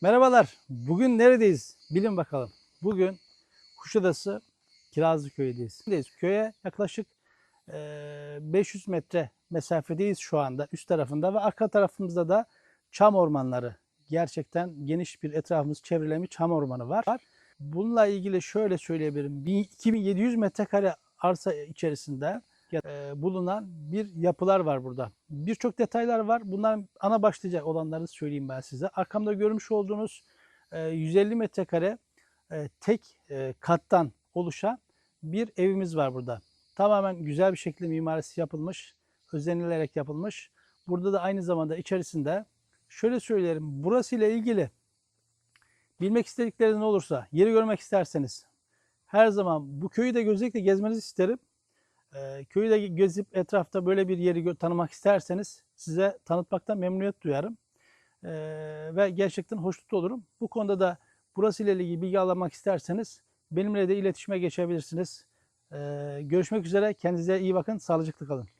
Merhabalar. Bugün neredeyiz? Bilin bakalım. Bugün Kuşadası Kirazlı. Buradayız. Köye yaklaşık eee, 500 metre mesafedeyiz şu anda üst tarafında ve arka tarafımızda da çam ormanları. Gerçekten geniş bir etrafımız çevrelemiş çam ormanı var. Bununla ilgili şöyle söyleyebilirim. Bir 2700 metrekare arsa içerisinde bulunan bir yapılar var burada. Birçok detaylar var. Bunların ana başlıca olanları söyleyeyim ben size. Arkamda görmüş olduğunuz e, 150 metrekare e, tek e, kattan oluşan bir evimiz var burada. Tamamen güzel bir şekilde mimarisi yapılmış, özenilerek yapılmış. Burada da aynı zamanda içerisinde şöyle söyleyelim. Burası ile ilgili bilmek istedikleriniz olursa, yeri görmek isterseniz her zaman bu köyü de gözlükle gezmenizi isterim. Ee, köyü de gezip etrafta böyle bir yeri tanımak isterseniz size tanıtmaktan memnuniyet duyarım. Ee, ve gerçekten hoşnut olurum. Bu konuda da burası ile ilgili bilgi almak isterseniz benimle de iletişime geçebilirsiniz. Ee, görüşmek üzere. Kendinize iyi bakın. Sağlıcakla kalın.